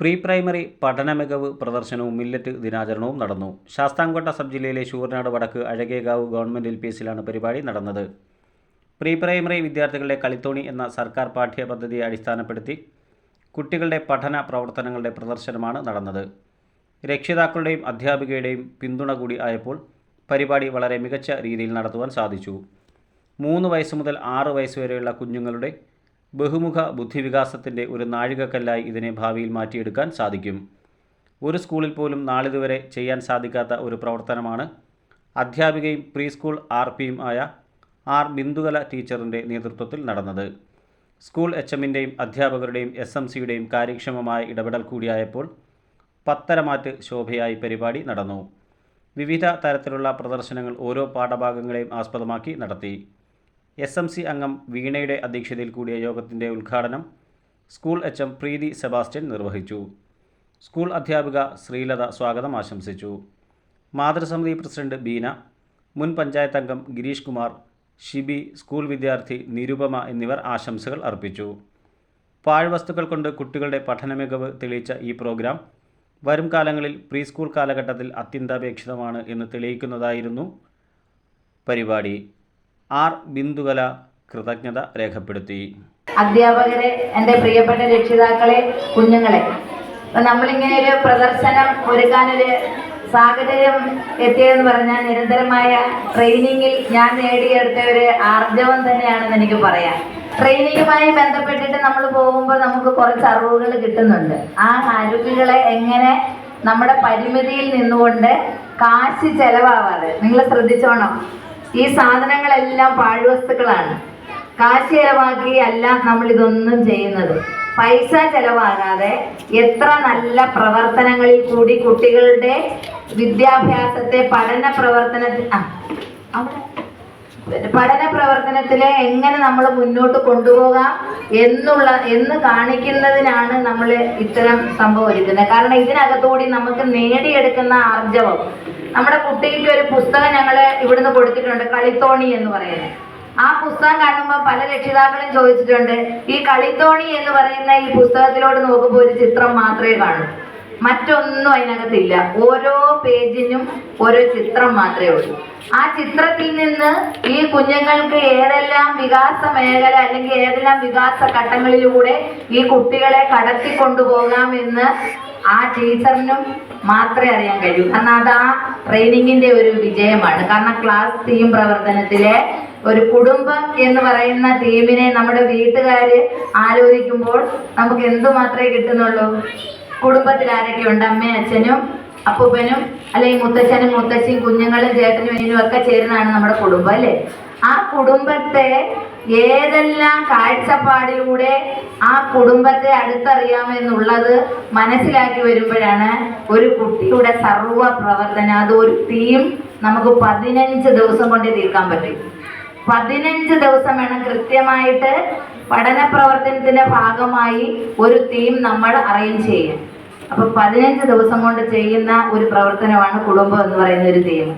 Pre primary പഠന മികവ് പ്രദർശനവും മില്ലറ്റ് ദിനാചരണവും നടന്നു. ശാസ്താംകോട്ട സബ് ജില്ലയിലെ ശൂർനാട് വടക്ക് അഴകേകാവ് ഗവൺമെന്റ് എൽ പി എസിലാണ് പരിപാടി നടന്നത്. പ്രീ പ്രൈമറി വിദ്യാർത്ഥികളുടെ കളിത്തോണി എന്ന സർക്കാർ പാഠ്യപദ്ധതിയെ അടിസ്ഥാനപ്പെടുത്തി കുട്ടികളുടെ പഠന പ്രവർത്തനങ്ങളുടെ പ്രദർശനമാണ് നടന്നത്. രക്ഷിതാക്കളുടെയും അധ്യാപികയുടെയും പിന്തുണ കൂടി ആയപ്പോൾ പരിപാടി വളരെ മികച്ച രീതിയിൽ നടത്തുവാൻ സാധിച്ചു. മൂന്ന് വയസ്സ് മുതൽ ആറ് വയസ്സ് വരെയുള്ള കുഞ്ഞുങ്ങളുടെ ബഹുമുഖ ബുദ്ധിവികാസത്തിന്റെ ഒരു നാഴികക്കല്ലായി ഇതിനെ ഭാവിയിൽ മാറ്റിയെടുക്കാൻ സാധിക്കും. ഒരു സ്കൂളിൽ പോലും നാളിതുവരെ ചെയ്യാൻ സാധിക്കാത്ത ഒരു പ്രവർത്തനമാണ് അധ്യാപികയും പ്രീ സ്കൂൾ ആർ പിയും ആയ ആർ ബിന്ദുകല ടീച്ചറിന്റെ നേതൃത്വത്തിൽ നടന്നത്. സ്കൂൾ എച്ച് എമ്മിന്റെയും അധ്യാപകരുടെയും എസ് എം സിയുടെയും കാര്യക്ഷമമായ ഇടപെടൽ കൂടിയായപ്പോൾ പത്തരമാറ്റ് ശോഭയായി പരിപാടി നടന്നു. വിവിധ തരത്തിലുള്ള പ്രദർശനങ്ങൾ ഓരോ പാഠഭാഗങ്ങളെയും ആസ്പദമാക്കി നടത്തി. എസ് എം സി അംഗം വീണയുടെ അധ്യക്ഷതയിൽ കൂടിയ യോഗത്തിന്റെ ഉദ്ഘാടനം school H M Preethi Sebastian നിർവഹിച്ചു. സ്കൂൾ അധ്യാപിക ശ്രീലത സ്വാഗതം ആശംസിച്ചു. മാതൃസമിതി പ്രസിഡന്റ് ബീന മുൻ പഞ്ചായത്ത് അംഗം ഗിരീഷ് കുമാർ ഷിബി സ്കൂൾ വിദ്യാർത്ഥി നിരുപമ എന്നിവർ ആശംസകൾ അർപ്പിച്ചു. പാഴ്വസ്തുക്കൾ കൊണ്ട് കുട്ടികളുടെ പഠന മികവ് തെളിയിച്ച ഈ പ്രോഗ്രാം വരും കാലങ്ങളിൽ പ്രീ സ്കൂൾ കാലഘട്ടത്തിൽ അത്യന്താപേക്ഷിതമാണ് എന്ന് തെളിയിക്കുന്നതായിരുന്നു പരിപാടി. ആർ ബിന്ദുകല കൃതജ്ഞത രേഖപ്പെടുത്തി. അധ്യാപകരെ എന്റെ പ്രിയപ്പെട്ട രക്ഷിതാക്കളെ കുഞ്ഞുങ്ങളെ നമ്മളിങ്ങനെ ഒരു പ്രദർശനം ഒരുക്കാനൊരു സാഹചര്യം എത്തിയതെന്ന് പറഞ്ഞാൽ നിരന്തരമായ ട്രെയിനിങ്ങിൽ ഞാൻ നേടിയെടുത്ത ഒരു ആർജവം തന്നെയാണെന്ന് എനിക്ക് പറയാം. ട്രെയിനിങ്ങുമായി ബന്ധപ്പെട്ടിട്ട് നമ്മൾ പോകുമ്പോൾ നമുക്ക് കുറച്ച് അറിവുകൾ കിട്ടുന്നുണ്ട്. ആ അറിവുകളെ എങ്ങനെ നമ്മുടെ പരിമിതിയിൽ നിന്നുകൊണ്ട് കാശ് ചെലവാവാതെ നിങ്ങൾ ശ്രദ്ധിച്ചോണം. ഈ സാധനങ്ങളെല്ലാം പാഴ്വസ്തുക്കളാണ്. കാശ് ചെലവാക്കി അല്ല നമ്മൾ ഇതൊന്നും ചെയ്യുന്നത്. പൈസ ചെലവാകാതെ എത്ര നല്ല പ്രവർത്തനങ്ങളിൽ കൂടി കുട്ടികളുടെ വിദ്യാഭ്യാസത്തെ പഠന പ്രവർത്തനത്തിൽ ആ, പഠന പ്രവർത്തനത്തിലെ എങ്ങനെ നമ്മൾ മുന്നോട്ട് കൊണ്ടുപോകാം? എന്നുള്ള എന്ന് കാണിക്കുന്നതിനാണ് നമ്മൾ ഇത്തരം സംഭവം ഒരുക്കുന്നത്. കാരണം ഇതിനകത്തുകൂടി നമുക്ക് നേടിയെടുക്കുന്ന ആർജവം. നമ്മുടെ കുട്ടിക്ക് ഒരു പുസ്തകം ഞങ്ങൾ ഇവിടുന്ന് കൊടുത്തിട്ടുണ്ട് കളിത്തോണി എന്ന് പറയുന്നത്. ആ പുസ്തകം കാണുമ്പോൾ പല രക്ഷിതാക്കളും ചോദിച്ചിട്ടുണ്ട് ഈ കളിത്തോണി എന്ന് പറയുന്ന ഈ പുസ്തകത്തിലോട്ട് നോക്കുമ്പോൾ ഒരു ചിത്രം മാത്രമേ കാണൂ. മറ്റൊന്നും അതിനകത്തില്ല. ഓരോ പേജിനും ഓരോ ചിത്രം മാത്രമേ ഉള്ളൂ. ആ ചിത്രത്തിൽ നിന്ന് ഈ കുഞ്ഞുങ്ങൾക്ക് ഏതെല്ലാം വികാസ മേഖല അല്ലെങ്കിൽ ഏതെല്ലാം വികാസ ഘട്ടങ്ങളിലൂടെ ഈ കുട്ടികളെ കടത്തി കൊണ്ടുപോകാം എന്ന് ആ ടീച്ചറിനും മാത്രമേ അറിയാൻ കഴിയൂ. കാരണം അത് ആ ട്രെയിനിങ്ങിന്റെ ഒരു വിജയമാണ്. കാരണം ക്ലാസ് ടീം പ്രവർത്തനത്തിലെ ഒരു കുടുംബം എന്ന് പറയുന്ന ടീമിനെ നമ്മുടെ വീട്ടുകാര് ആലോചിക്കുമ്പോൾ നമുക്ക് എന്തുമാത്രമേ കിട്ടുന്നുള്ളൂ? കുടുംബത്തിൽ ആരൊക്കെ ഉണ്ട്? അമ്മയും അച്ഛനും അപ്പൂപ്പനും അല്ലെങ്കിൽ മുത്തച്ഛനും മുത്തശ്ശിയും കുഞ്ഞുങ്ങളും ചേട്ടനും അനിയനും ഒക്കെ ചേരുന്നതാണ് നമ്മുടെ കുടുംബം അല്ലേ? ആ കുടുംബത്തെ ഏതെല്ലാം കാഴ്ചപ്പാടിലൂടെ ആ കുടുംബത്തെ അടുത്തറിയാമെന്നുള്ളത് മനസ്സിലാക്കി വരുമ്പോഴാണ് ഒരു കുട്ടിയുടെ സർവ പ്രവർത്തനം അത് ഒരു തീം നമുക്ക് പതിനഞ്ച് ദിവസം കൊണ്ട് തീർക്കാൻ പറ്റും. പതിനഞ്ച് ദിവസം വേണം കൃത്യമായിട്ട് പഠന പ്രവർത്തനത്തിന്റെ ഭാഗമായി ഒരു തീം നമ്മൾ അറേഞ്ച് ചെയ്യാൻ. അപ്പൊ പതിനഞ്ച് ദിവസം കൊണ്ട് ചെയ്യുന്ന ഒരു പ്രവർത്തനമാണ് കുടുംബം എന്ന് പറയുന്ന ഒരു ടീം